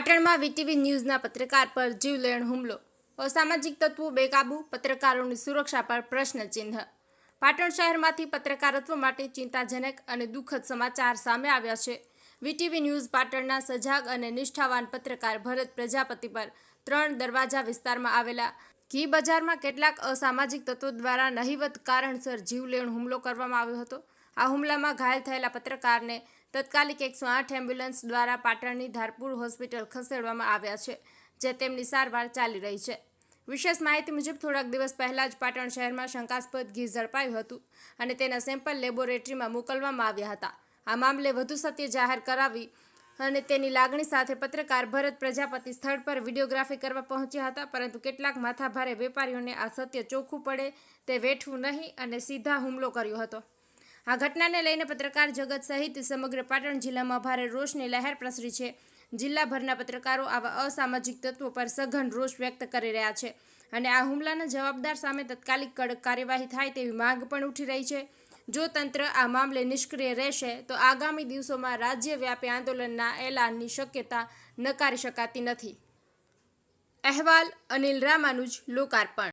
પાટણમાં વીટીવી ન્યૂઝના પત્રકાર પર જીવલેણ હુમલો. અસામાજિક તત્વો બેકાબુ, પત્રકારોની સુરક્ષા પર પ્રશ્નચિહ્ન પાટણ શહેરમાંથી પત્રકારત્વ માટે ચિંતાજનક અને દુઃખદ સમાચાર સામે આવ્યા છે. વીટીવી ન્યૂઝ પાટણના સજાગ અને નિષ્ઠાવાન પત્રકાર ભરત પ્રજાપતિ પર ત્રણ દરવાજા વિસ્તારમાં આવેલા ઘી બજારમાં કેટલાક અસામાજિક તત્વો દ્વારા નહિવત કારણસર જીવલેણ હુમલો કરવામાં આવ્યો હતો. આ હુમલામાં ઘાયલ થયેલા પત્રકારને તત્કાલિક એકસો આઠ એમ્બ્યુલન્સ દ્વારા પાટણની ધારપુર હોસ્પિટલ ખસેડવામાં આવ્યા છે, જે તેમની સારવાર ચાલી રહી છે. વિશેષ માહિતી મુજબ, થોડાક દિવસ પહેલાં જ પાટણ શહેરમાં શંકાસ્પદ ઘી ઝડપાયું હતું અને તેના સેમ્પલ લેબોરેટરીમાં મોકલવામાં આવ્યા હતા. આ મામલે વધુ સત્ય જાહેર કરાવી અને તેની લાગણી સાથે પત્રકાર ભરત પ્રજાપતિ સ્થળ પર વિડીયોગ્રાફી કરવા પહોંચ્યા હતા, પરંતુ કેટલાક માથાભારે વેપારીઓને આ સત્ય ચોખ્ખું પડે તે વેઠવું નહીં અને સીધા હુમલો કર્યો હતો. આ ઘટનાને લઈને પત્રકાર જગત સહિત સમગ્ર પાટણ જિલ્લામાં ભારે રોષની લહેર પ્રસરી છે. જિલ્લાભરના પત્રકારો આવા અસામાજિક તત્વો પર સઘન રોષ વ્યક્ત કરી રહ્યા છે અને આ હુમલાના જવાબદાર સામે તત્કાલિક કડક કાર્યવાહી થાય તેવી માંગ પણ ઉઠી રહી છે. જો તંત્ર આ મામલે નિષ્ક્રિય રહેશે, તો આગામી દિવસોમાં રાજ્યવ્યાપી આંદોલનના એલાનની શક્યતા નકારી શકાતી નથી. અહેવાલ અનિલ રામાનુજ, લોકાર્પણ.